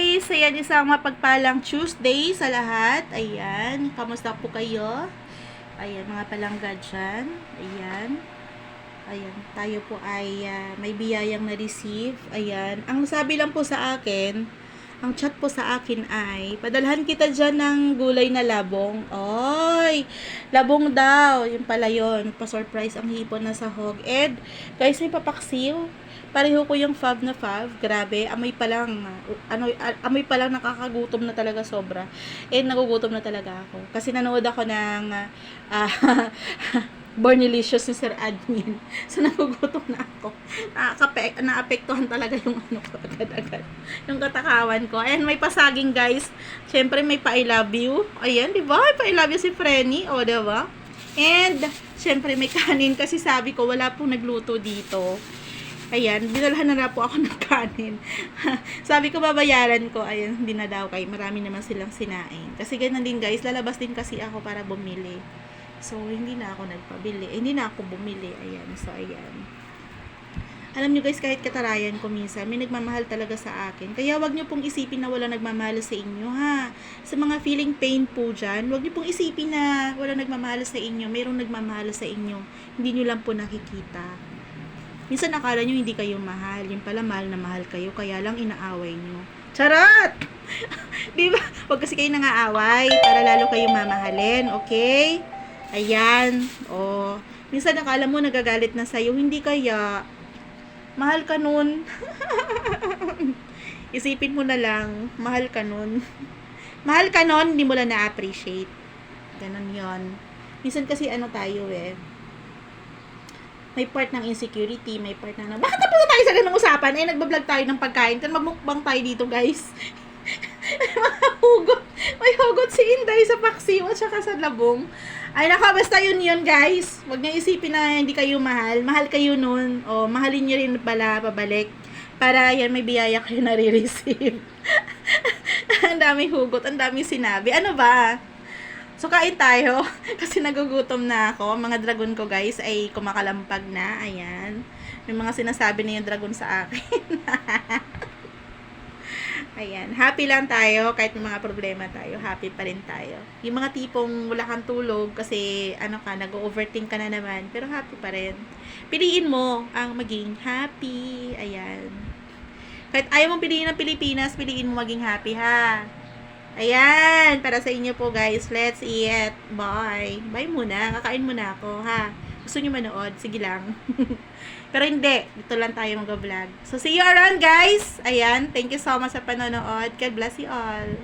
guys! Ayan, isang mapagpalang Tuesday sa lahat. Ayan, kamusta po kayo? Ayan, mga palangga dyan. Ayan. Ayan, tayo po ay ah, may biyayang na-receive. Ayan, ang sabi lang po sa akin, ang chat po sa akin ay, padalhan kita dyan ng gulay na labong. Oy, labong daw. Yung pala yun. Pa-surprise ang hipon na sahog. And, guys, may papaksiw. Pareho ko yung fab na fab. Grabe, amoy pa lang. Ano, amoy pa lang nakakagutom na talaga sobra. And nagugutom na talaga ako. Kasi nanood ako ng ah Bornilicious ni Sir Admin. So, nagugutom na ako. Nakakape, naapektuhan talaga yung ano ko agad-agad. Yung katakawan ko. Ayan, may pasaging guys. Siyempre, may pa-I love you. Ayan, di ba? May pa-I love you si Frenny. O, di ba? And, siyempre, may kanin. Kasi sabi ko, wala pong nagluto dito. Ayan, dinalhan na na po ako ng kanin. Sabi ko, babayaran ko. Ayan, hindi na daw kay Marami naman silang sinain. Kasi ganun din guys, lalabas din kasi ako para bumili. So, hindi na ako nagpabili. Eh, hindi na ako bumili. Ayan, so ayan. Alam nyo guys, kahit katarayan ko minsan, may nagmamahal talaga sa akin. Kaya wag nyo pong isipin na wala nagmamahal sa inyo, ha? Sa mga feeling pain po dyan, wag nyo pong isipin na wala nagmamahal sa inyo. Mayroong nagmamahal sa inyo. Hindi nyo lang po nakikita. Minsan akala nyo hindi kayo mahal. Yung pala mahal na mahal kayo, kaya lang inaaway nyo. Charot! Di ba? Huwag kasi kayo nangaaway para lalo kayong mamahalin, okay? Ayan. O. Minsan akala mo nagagalit na sa'yo, hindi kaya. Mahal ka nun. Isipin mo na lang, mahal ka nun. mahal ka nun, hindi mo lang na-appreciate. Ganon yon. Minsan kasi ano tayo eh, may part ng insecurity, may part ng... Bakit napunta tayo sa ganung usapan? Eh, nagbablog tayo ng pagkain. Magmukbang tayo dito, guys. Mga hugot. May hugot si Inday sa paksiw at saka sa labong. Ay, naka, basta yun yun, guys. Huwag niyo isipin na hindi kayo mahal. Mahal kayo nun. O, mahalin niyo rin pala pabalik. Para yan, may biyaya kayo na-receive. ang daming hugot, ang daming sinabi. Ano ba? So, kain tayo. Kasi nagugutom na ako. Mga dragon ko, guys, ay kumakalampag na. Ayan. May mga sinasabi na yung dragon sa akin. Ayan. Happy lang tayo. Kahit may mga problema tayo, happy pa rin tayo. Yung mga tipong wala kang tulog kasi, ano ka, nag-overthink ka na naman. Pero happy pa rin. Piliin mo ang maging happy. Ayan. Kahit ayaw mong piliin ng Pilipinas, piliin mo maging happy, ha? Ayan, para sa inyo po guys. Let's eat. Bye. Bye muna. Kakain muna ako, ha? Gusto nyo manood? Sige lang. Pero hindi. Dito lang tayo mag-vlog. So, see you around, guys. Ayan. Thank you so much sa panonood. God bless you all.